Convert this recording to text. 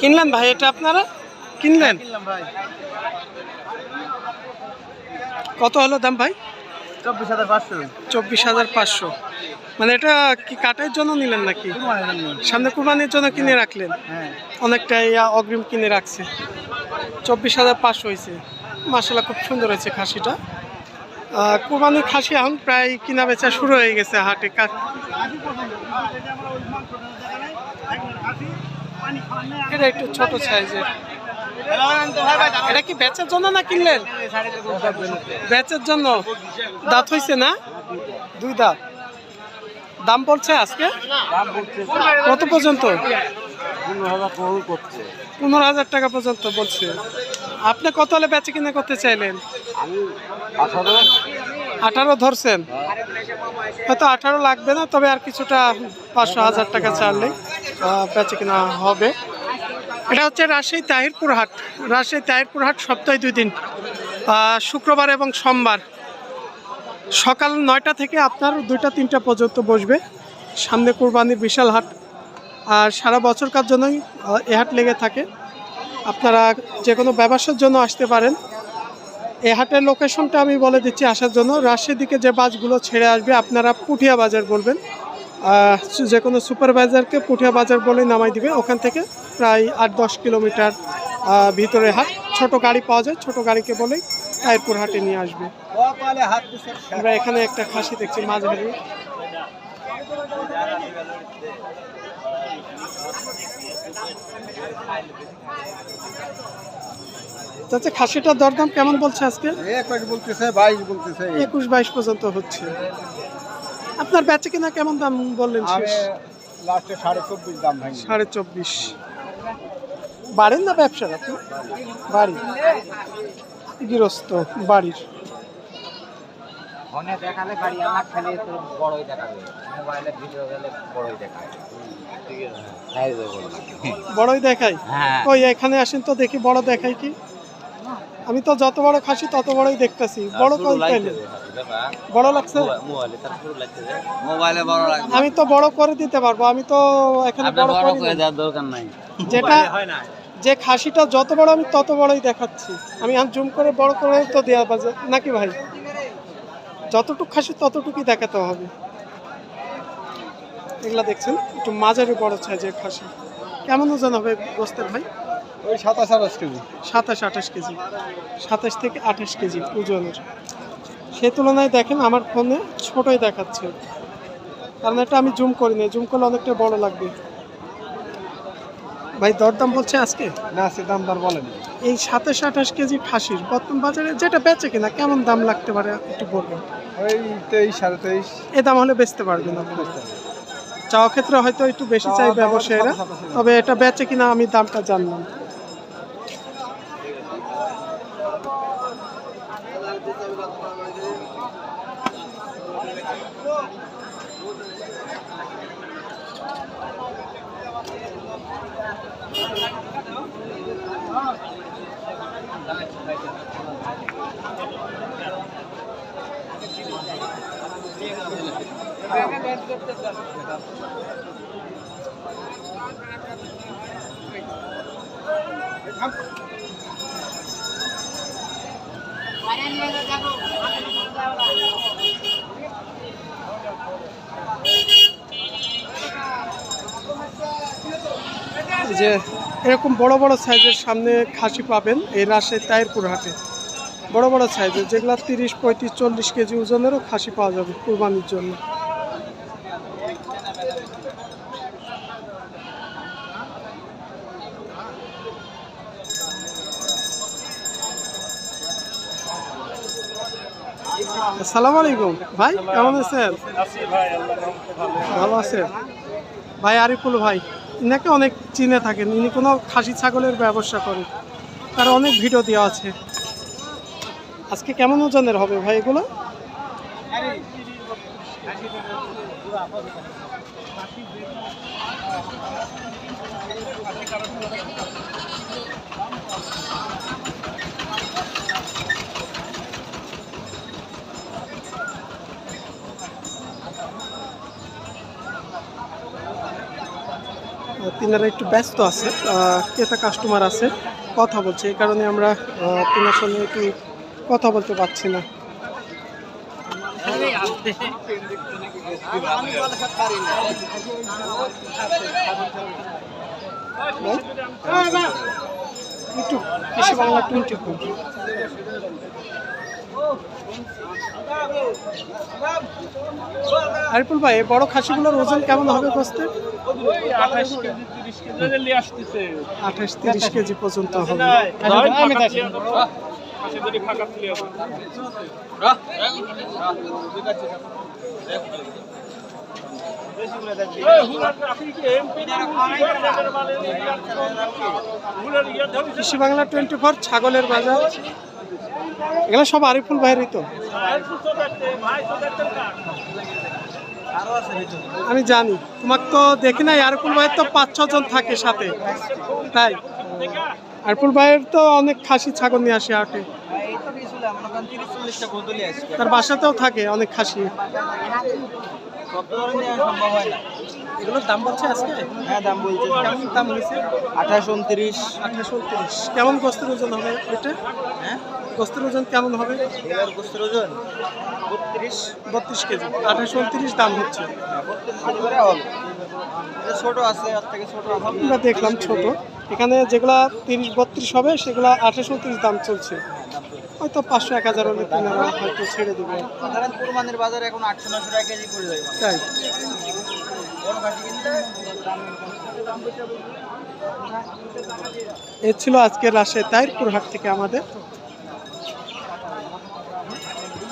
কিনলেন ভাই এটা আপনারা? কিনলেন? কত হলো দাম ভাই? চব্বিশ হাজার পাঁচশো। চব্বিশ হাজার পাঁচশো। মানে এটা কি কাটের জন্য নিলেন নাকি? সামনে কুরবানির জন্য কিনে রাখলেন? অনেকটাই অগ্রিম কিনে রাখছে। চব্বিশ হাজার পাঁচশো হয়েছে। মাসাল্লাহ খুব সুন্দর হয়েছে খাসিটা। কুরবানির খাসি এখন প্রায় কিনা বেচা শুরু হয়ে গেছে হাটে। এটা একটু ছোট সাইজের। এটা কি বেচার জন্য না কিনলেন? বেচার জন্য। দাঁত হয়েছে না? দুই দাঁত। দাম পড়ছে আজকে? কত পর্যন্ত? পনেরো হাজার টাকা পর্যন্ত বলছে। আপনি কত হলে বেচে কিনে করতে চাইলেন? আঠারো ধরছেন। হয়তো আঠারো লাগবে না, তবে আর কিছুটা পাঁচশো হাজার টাকা চাইলে বেচে কিনা হবে। এটা হচ্ছে রাজশাহী তাহিরপুর হাট। রাজশাহী তাহিরপুর হাট সপ্তাহে দুই দিন শুক্রবার এবং সোমবার। সকাল নয়টা থেকে আপনার দুইটা, তিনটা পর্যন্ত বসবে। সামনে কোরবানির বিশাল হাট। আর সারা বছরকার জন্যই এ হাট লেগে থাকে। আপনারা যে কোনো ব্যবসার জন্য আসতে পারেন। এ হাটের লোকেশনটা আমি বলে দিচ্ছি আসার জন্য। রাজশাহীর দিকে যে বাসগুলো ছেড়ে আসবে, আপনারা পুঠিয়া বাজার বলবেন। যে কোনো সুপারভাইজারকে পুঠিয়া বাজার বলে নামাই দিবে। ওখান থেকে প্রায় আট, দশ কিলোমিটার ভিতরে হাট। ছোট গাড়ি পাওয়া যায়, ছোট গাড়িকে বলেই তাইরপুর হাটে নিয়ে আসবে। আমরা এখানে একটা খাসি দেখছি মাঝারি। চাচা খাসিটার দরদাম কেমন বলছে আজকে? একুশ বলতেছে বাইশ বলতেছে। একুশ বাইশ পর্যন্ত হচ্ছে। আপনার বেচে কিনা কেমন দাম বললেন লাস্টে সাড়ে চব্বিশ দাম ভাঙি সাড়ে চব্বিশ। বাড়ির না ব্যবসার আপনি? বাড়ি গৃহস্থ বাড়ির। ফোনে দেখালে গাড়ি আমার খালি তো বড়ই দেখাবে। মোবাইলে ভিডিও গেলে বড়ই দেখায়। বড়ই দেখাই হ্যাঁ। ওই এখানে আসেন তো দেখি বড় দেখাই কি? আমি তো যত বড় খাসি তত বড়ই দেখতেছি। বড় কই পাইলে বড় লাগছে? মোবাইলে বড় লাগবে। আমি তো বড় করে দিতে পারব। আমি তো এখানে বড় বড় করে করে দেওয়ার দরকার নাই। যেটা যে খাসিটা যত বড় আমি তত বড়ই দেখাচ্ছি। আমি আর জুম করে বড় করে তো দেওয়া বাজে। নাকি ভাই? যতটুকু খাসি ততটুকুই দেখাতে হবে। এগুলা দেখছেন? একটু মাঝারি বড় সাইজের খাসি। কেমন ওজন হবে গোস্তের ভাই? ওই সাতাশ আঠাশ কেজি। সাতাশ আঠাশ কেজি। সাতাশ থেকে আঠাশ কেজি ওজনের। সে তুলনায় দেখেন আমার ফোনে ছোটই দেখাচ্ছে। কারণ এটা আমি জুম করি না জুম করলে অনেকটা বড় লাগবে। ভাই দরদাম বলছে আজকে? না সে দাম দর বলেন। এই সাতাশ আঠাশ কেজি খাসির বর্তমান বাজারে যেটা বেচে কিনা কেমন দাম লাগতে পারে একটু বলবেন? ওই তেইশ সাড়ে তেইশ। এ দাম হলে বেচতে পারবেন আপনারা চাওয়া ক্ষেত্রে হয়তো একটু বেশি চাই ব্যবসায়ীরা তবে এটা বেচে কিনা আমি দামটা জানলাম। এই যে এরকম বড় বড় সাইজের সামনে খাসি পাবেন এই রাজশাহী তাইরপুর হাটে। বড় বড় সাইজের যেগুলো তিরিশ পঁয়ত্রিশ চল্লিশ কেজি ওজনেরও খাসি পাওয়া যাবে কুরবানির জন্য। আসসালামু আলাইকুম। ভাই কেমন আছেন? ভালো আছেন? ভাই আরিফুল ভাই। ইনাকে অনেক চিনে থাকেন। ইনি কোনো খাসি ছাগলের ব্যবসা করেন। তার অনেক ভিডিও দেওয়া আছে। আজকে কেমন ওজনের হবে ভাই এগুলো? তিনারা একটু ব্যস্ত আছে ক্রেতা কাস্টমার আছে, কথা বলছে। এই কারণে আমরা তিনার সঙ্গে একটু কথা বলতে পারছি না। একটু বাংলা টোয়েন্টি ফোর আরিফুল ভাই বড় খাসিগুলোর ওজন কেমন হবে বসতে আঠাশ তিরিশ কেজি পর্যন্ত হবে কৃষি বাংলা টোয়েন্টি ফোর ছাগলের বাজার এগুলো সব আরিফুল ভাইয়েরই তো। আমি জানি। তোমাকে তো দেখি নাই, আরিফুল ভাইয়ের তো পাঁচ ছজন থাকে সাথে। তাই? আরিফুল ভাইয়ের তো অনেক খাসি ছাগল নিয়ে আসে আটে তার বাসাতেও থাকে অনেক খাসি। এগুলোর দাম বলছে আজকে? হ্যাঁ দাম বলছে। কেমন দাম হয়েছে? আঠাশ উনত্রিশ। উনত্রিশ। কেমন ওজন হবে এটা? হ্যাঁ? গোস্তের ওজন কেমন হবে? এবার গোস্তের ওজন বত্রিশ। বত্রিশ কেজি। উনত্রিশ দাম হচ্ছে। ছোট আছে আর থেকে ছোট আমরা দেখলাম ছোট। এখানে যেগুলা তিরিশ বত্রিশ হবে সেগুলা আঠাশশো উনত্রিশ দাম চলছে। হয়তো পাঁচশো এক হাজার হলে তিনারা হয়তো ছেড়ে দেবে। সাধারণ কুরবানির বাজারে এখন আটশো নশো টাকা কেজি করে যায় তাই। এ ছিল আজকের রাশে তাইরপুর হাট থেকে আমাদের।